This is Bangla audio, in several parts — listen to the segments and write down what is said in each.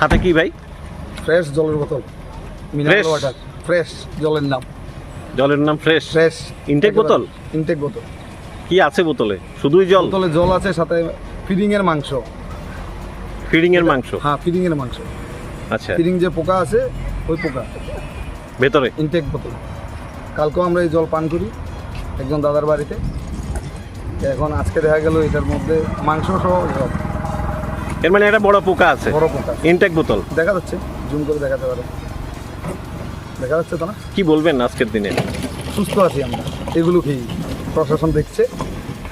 হাতে কি ভাই? ফ্রেশ জলের বোতল? মিনারেল ওয়াটার ফ্রেশ জলের নাম। জলের নাম ফ্রেশ ফ্রেশ Intake বোতল? ইনটেক বোতল। কি আছে বোতলে? শুধুই জল? বোতলে জল আছে সাথে ফিডিং এর মাংস। ফিডিং এর মাংস? হ্যাঁ ফিডিং এর মাংস। আচ্ছা। ফিডিং যে পোকা আছে ওই পোকা। ভেতরে? ইনটেক বোতল। কালকেও আমরা এই জল পান করি একজন দাদার বাড়িতে। এখন আজকে দেখা গেল এটার মধ্যে মাংস সহ জল। এর মানে একটা বড় পোকা আছে। বড় পোকা। ইনটেক বোতল। দেখা যাচ্ছে জুম করে দেখাতে পারো। দেখা যাচ্ছে তো না? কি বলবেন আজকের দিনে? সুস্থ আছি আমরা। এগুলো খেয়ে প্রশাসন দেখছে?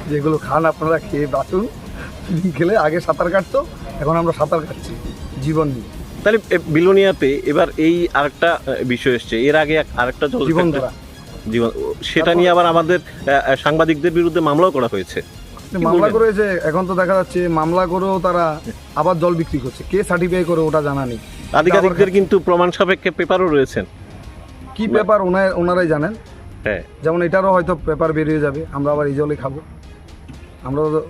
যে এগুলো খান আপনারা খেয়ে বাঁচুন। খেলে আগে সাঁতার কাটতো এখন আমরা সাঁতার কাটছি জীবন নিয়ে। তাহলে বিলোনিয়াতে এবার এই আরেকটা বিষয় এসছে। এর আগে আরেকটা জল জীবন ধরা জীবন সেটা নিয়ে আবার আমাদের সাংবাদিকদের বিরুদ্ধে মামলাও করা হয়েছে। মামলা? করেছে এখন তো দেখা যাচ্ছে মামলা করেও তারা আবার জল বিক্রি করছে। কে সার্টিফাই করে ওটা জানা নেই। আধিকারিকদের কিন্তু প্রমাণ সাপেক্ষে পেপারও রয়েছেন কি পেপার ওনারাই জানেন। হ্যাঁ। যেমন এটারও হয়তো পেপার বেরিয়ে যাবে আমরা আবার এই জলে খাব। আমরা তো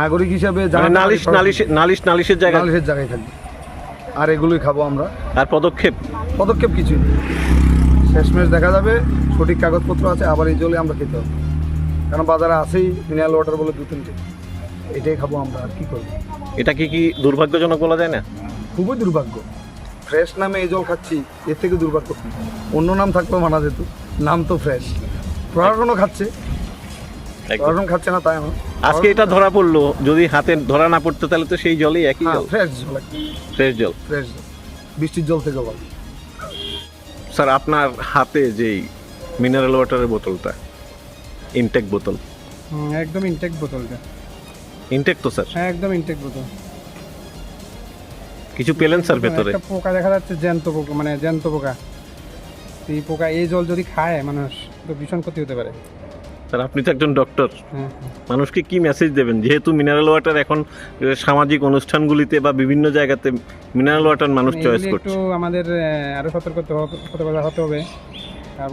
নাগরিক হিসাবে মানে নালিশ নালিশ নালিশ নালিশের জায়গা নালিশের জায়গায় থাকবে আর এগুলোই খাব আমরা। আর পদক্ষেপ? পদক্ষেপ কিছুই নেই। শেষমেশ দেখা যাবে সঠিক কাগজপত্র আছে আবার এই জলে আমরা খেতে হবে। কারণ বাজারে আছেই মিনারেল ওয়াটার বলে দু তিনটে এটাই খাব আমরা আর কি করব? এটা কি কি দুর্ভাগ্যজনক বলা যায় না? খুবই দুর্ভাগ্য। ফ্রেশ নামে এই জল খাচ্ছি এর থেকে দুর্ভাগ্য। অন্য নাম থাকলেও মানা যেত নাম তো ফ্রেশ প্রশাসনও খাচ্ছে। প্রশাসন খাচ্ছে না তাই না আজকে এটা ধরা পড়ল যদি হাতে ধরা না পড়তো তাহলে তো সেই জলই একই হ্যাঁ জল। ফ্রেশ জল ফ্রেশ জল। ফ্রেশ জল। বৃষ্টির জল থেকে বল। স্যার আপনার হাতে যেই মিনারেল ওয়াটারের বোতলটা ইনটেক বোতল। একদম ইনটেক বোতলটা। ইনটেক তো স্যার হ্যাঁ একদম ইনটেক বোতল কিছু পেলেন স্যার ভেতরে একটা পোকা দেখা যাচ্ছে জ্যান্ত পোকা মানে জ্যান্ত পোকা। এই পোকা এই জল যদি খায় মানুষ তো ভীষণ ক্ষতি হতে পারে। স্যার আপনি তো একজন ডক্টর হ্যাঁ মানুষকে কি মেসেজ দেবেন? যেহেতু মিনারেল ওয়াটার এখন সামাজিক অনুষ্ঠানগুলিতে বা বিভিন্ন জায়গাতে মিনারেল ওয়াটার মানুষ চয়েস এগুলি একটু করছে। আমাদের আরও সতর্ক হতে হবে সতর্কতা হতে হবে।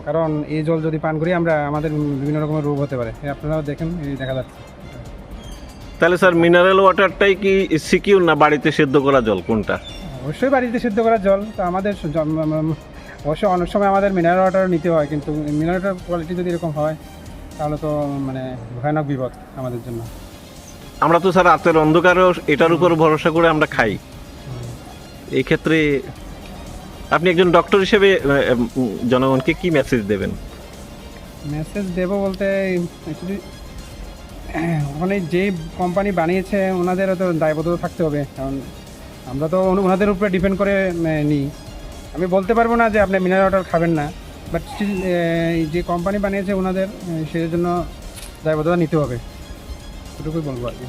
কারণ এই জল যদি পান করি আমরা আমাদের বিভিন্ন রকমের রোগ হতে পারে। আপনারাও দেখেন এই দেখা যাচ্ছে। তাহলে স্যার মিনারেল ওয়াটারটাই কি সিকিউর না বাড়িতে সেদ্ধ করা জল? কোনটা? অবশ্যই বাড়িতে সিদ্ধ করা জল। তো আমাদের অবশ্যই অনেক সময় আমাদের মিনারেল ওয়াটার নিতে হয় কিন্তু মিনারেল ওয়াটার কোয়ালিটি যদি এরকম হয় তাহলে তো মানে ভয়ানক বিপদ আমাদের জন্য। আমরা তো স্যার রাতের অন্ধকারেও এটার উপর ভরসা করে আমরা খাই। এই ক্ষেত্রে আপনি একজন ডক্টর হিসেবে জনগণকে কি মেসেজ দেবেন? মেসেজ দেবো বলতে ওখানে যে কোম্পানি বানিয়েছে, ওনাদেরও তো দায়বদ্ধতা থাকতে হবে। কারণ আমরা তো ওনাদের উপরে ডিপেন্ড করে নিই। আমি বলতে পারব না যে আপনি মিনারেল ওয়াটার খাবেন না বাট স্টিল যে কোম্পানি বানিয়েছে ওনাদের সেই জন্য দায়বদ্ধতা নিতে হবে। এটুকুই বলব আর কি।